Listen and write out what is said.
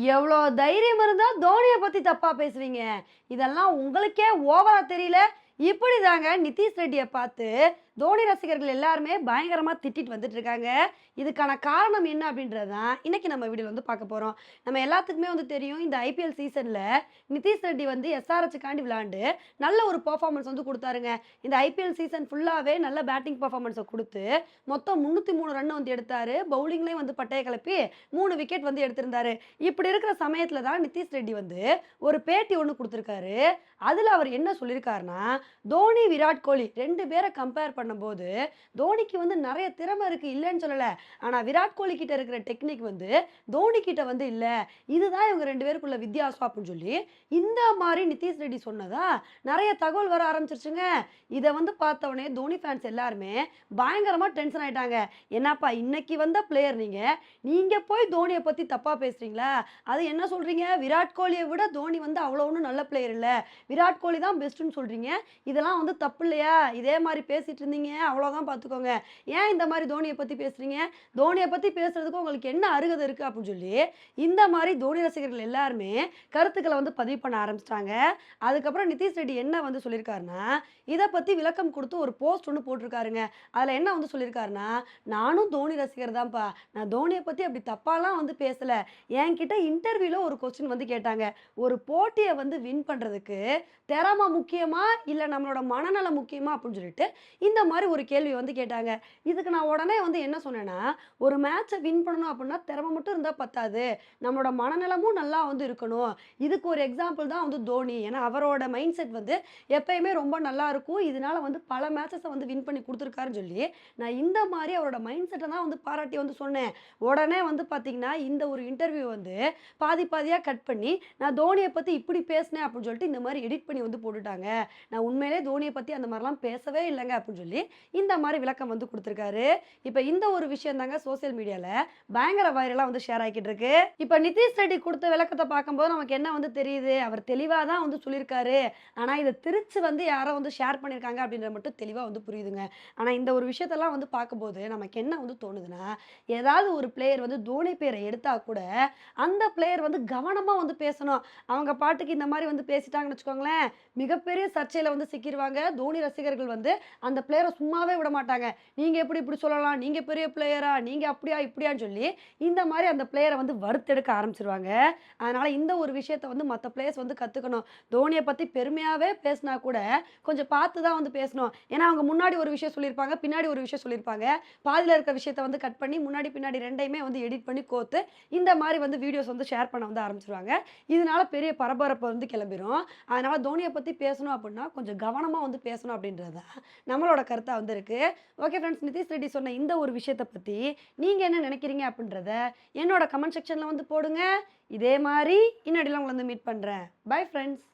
எவ்வளோ தைரியம் இருந்தால் தோனியை பற்றி தப்பாக பேசுவீங்க. இதெல்லாம் உங்களுக்கே ஓவராக தெரியல. இப்படி தாங்க நிதிஷ் ரெட்டியை பார்த்து தோனி ரசிகர்கள் எல்லாருமே பயங்கரமாக திட்டிட்டு வந்துட்டு இருக்காங்க இதுக்கான காரணம் என்ன அப்படின்றது தான் இன்னைக்கு நம்ம வீடியோவில் வந்து பார்க்க போகிறோம் நம்ம எல்லாத்துக்குமே வந்து தெரியும் இந்த ஐபிஎல் சீசனில் நிதிஷ் ரெட்டி வந்து எஸ்ஆர்ஹெச்சுக்காண்டி விளாண்டு நல்ல ஒரு பர்ஃபார்மன்ஸ் வந்து கொடுத்தாருங்க. இந்த ஐபிஎல் சீசன் ஃபுல்லாகவே நல்ல பேட்டிங் பர்ஃபார்மன்ஸை கொடுத்து மொத்தம் முந்நூற்றி மூணு ரன் வந்து எடுத்தார். பவுலிங்லேயும் வந்து பட்டையை கிளப்பி மூணு விக்கெட் வந்து எடுத்திருந்தாரு. இப்படி இருக்கிற சமயத்தில் தான் நிதிஷ் ரெட்டி வந்து ஒரு பேட்டி ஒன்று கொடுத்துருக்காரு. அதில் அவர் என்ன சொல்லியிருக்காருன்னா தோனி விராட் கோலி ரெண்டு பேரை கம்பேர் பண்ணும்போது தோனிக்கு வந்து நிறைய திறமை இருக்குது இல்லைன்னு சொல்லலை. ஆனால் விராட் கோலி கிட்ட இருக்கிற டெக்னிக் வந்து தோனி கிட்ட வந்து இல்லை. இதுதான் இவங்க ரெண்டு பேருக்குள்ள வித்தியாசம் அப்படின்னு சொல்லி இந்த மாதிரி நிதிஷ் ரெட்டி சொன்னதா நிறைய தகவல் வர ஆரம்பிச்சிருச்சுங்க. இதை வந்து பார்த்தவொடனே தோனி ஃபேன்ஸ் எல்லாருமே பயங்கரமாக டென்ஷன் ஆயிட்டாங்க. என்னப்பா இன்னைக்கு வந்த பிளேயர் நீங்கள் நீங்கள் போய் தோனியை பற்றி தப்பாக பேசுகிறீங்களா அது என்ன சொல்கிறீங்க விராட் கோலியை விட தோனி வந்து அவ்வளோ ஒன்றும் நல்ல பிளேயர் இல்லை. விராட் கோலி தான் பெஸ்ட்டுன்னு சொல்கிறீங்க இதெல்லாம் வந்து தப்பு இல்லையா இதே மாதிரி பேசிட்டு இருந்தீங்க அவ்வளோதான் பார்த்துக்கோங்க ஏன் இந்த மாதிரி தோனியை பற்றி பேசுகிறீங்க தோனியை பற்றி பேசுறதுக்கு உங்களுக்கு என்ன அருகதை இருக்குது அப்படின்னு சொல்லி இந்த மாதிரி தோனி ரசிகர்கள் எல்லாருமே கருத்துக்களை வந்து பதிவு பண்ண ஆரம்பிச்சிட்டாங்க. அதுக்கப்புறம் நிதிஷ் ரெட்டி என்ன வந்து சொல்லியிருக்காருன்னா இதை பற்றி விளக்கம் கொடுத்து ஒரு போஸ்ட் ஒன்று போட்டிருக்காருங்க. அதில் என்ன வந்து சொல்லியிருக்காருன்னா நானும் தோனி ரசிகர் தான்ப்பா. நான் தோனியை பற்றி அப்படி தப்பாலாம் வந்து பேசலை. என்கிட்ட இன்டர்வியூவில் ஒரு கொஸ்டின் வந்து கேட்டாங்க. ஒரு போட்டியை வந்து வின் பண்ணுறதுக்கு திறமை முக்கியமா இல்லை நம்மளோட மனநலம் முக்கியமா அப்படின்னு சொல்லிட்டு இந்த மாதிரி ஒரு கேள்வி வந்து கேட்டாங்க. இதுக்கு நான் உடனே வந்து என்ன சொன்னேன்னா ஒரு மேட்சை வின் பண்ணணும் அப்படின்னா திறமை மட்டும் இருந்தால் பத்தாது. நம்மளோட மனநலமும் நல்லா வந்து இருக்கணும். இதுக்கு ஒரு எக்ஸாம்பிள் தான் வந்து தோனி. ஏன்னா அவரோட மைண்ட் செட் வந்து எப்பயுமே ரொம்ப நல்லா இருக்கும். இதனால வந்து பல மேட்சஸை வந்து வின் பண்ணி கொடுத்துருக்காருன்னு சொல்லி நான் இந்த மாதிரி அவரோட மைண்ட் செட்டை தான் வந்து பாராட்டி வந்து சொன்னேன். உடனே வந்து பார்த்தீங்கன்னா இந்த ஒரு இன்டர்வியூ வந்து பாதி பாதியாக கட் பண்ணி நான் தோனியை பற்றி இப்படி பேசினேன் அப்படின்னு சொல்லிட்டு இந்த மாதிரி எடிட் பண்ணி வந்து போட்டுட்டாங்க. நான் உண்மையிலே தோனியை பற்றி அந்த மாதிரிலாம் பேசவே இல்லைங்க அப்படின்னு சொல்லி இந்த மாதிரி விளக்கம் வந்து கொடுத்துருக்காரு. இப்போ இந்த ஒரு விஷயம் தாங்க சோசியல் மீடியாவில் பயங்கர வைரலாக வந்து ஷேர் ஆகிட்டு இருக்கு. இப்போ நிதிஷ் ரெட்டி கொடுத்த விளக்கத்தை பார்க்கும்போது நமக்கு என்ன வந்து தெரியுது? அவர் தெளிவாக தான் வந்து சொல்லியிருக்காரு. ஆனால் இதை திருச்சி வந்து யாரோ வந்து ஷேர் பண்ணியிருக்காங்க அப்படின்ற மட்டும் தெளிவாக வந்து புரியுதுங்க. ஆனால் இந்த ஒரு விஷயத்தெல்லாம் வந்து பார்க்கும்போது நமக்கு என்ன வந்து தோணுதுன்னா ஏதாவது ஒரு பிளேயர் வந்து தோனி பேரை எடுத்தால் கூட அந்த பிளேயர் வந்து கவனமாக வந்து பேசணும். அவங்க பாட்டுக்கு இந்த மாதிரி வந்து பேசிட்டாங்கன்னு வச்சுக்கோங்களேன். மிகப்பெரிய சர்ச்சையில் வந்து சிக்கிடுவாங்க தோனி ரசிகர்கள் வந்து அந்த பிளேயரை சும்மாவே விட மாட்டாங்க நீங்கள் எப்படி இப்படி சொல்லலாம்? நீங்கள் பெரிய பிளேயரா நீங்கள் அப்படியா இப்படியான்னு சொல்லி இந்த மாதிரி அந்த பிளேயரை வந்து வறுத்தெடுக்க ஆரம்பிச்சிருவாங்க. அதனால் இந்த ஒரு விஷயத்தை வந்து மற்ற பிளேயர்ஸ் வந்து கற்றுக்கணும் தோனியை பற்றி பெருமையாகவே பேசினா கூட கொஞ்சம் பார்த்து தான் வந்து பேசணும். ஏன்னா அவங்க முன்னாடி ஒரு விஷயம் சொல்லியிருப்பாங்க பின்னாடி ஒரு விஷயம் சொல்லியிருப்பாங்க. பாதியில் இருக்க விஷயத்தை வந்து கட் பண்ணி முன்னாடி பின்னாடி ரெண்டையுமே வந்து எடிட் பண்ணி கோத்து இந்த மாதிரி வந்து வீடியோஸ் வந்து ஷேர் பண்ண வந்து ஆரம்பிச்சிருவாங்க. இதனால பெரிய பரபரப்பு வந்து கிளம்பிரும். அதனால தோனியை பற்றி பேசணும் அப்படின்னா கொஞ்சம் கொஞ்சம் கவனமாக வந்து பேசணும் அப்படின்றது தான் நம்மளோட கருத்தாக வந்து இருக்கு ஓகே ஃப்ரெண்ட்ஸ் நிதிஷ் ரெட்டி சொன்ன இந்த ஒரு விஷயத்தை பற்றி நீங்கள் என்ன நினைக்கிறீங்க அப்படின்றத என்னோட கமெண்ட் செக்ஷனில் வந்து போடுங்க. இதே மாதிரி இன்னடியில் உங்களை வந்து மீட் பண்ணுறேன் பை ஃப்ரெண்ட்ஸ்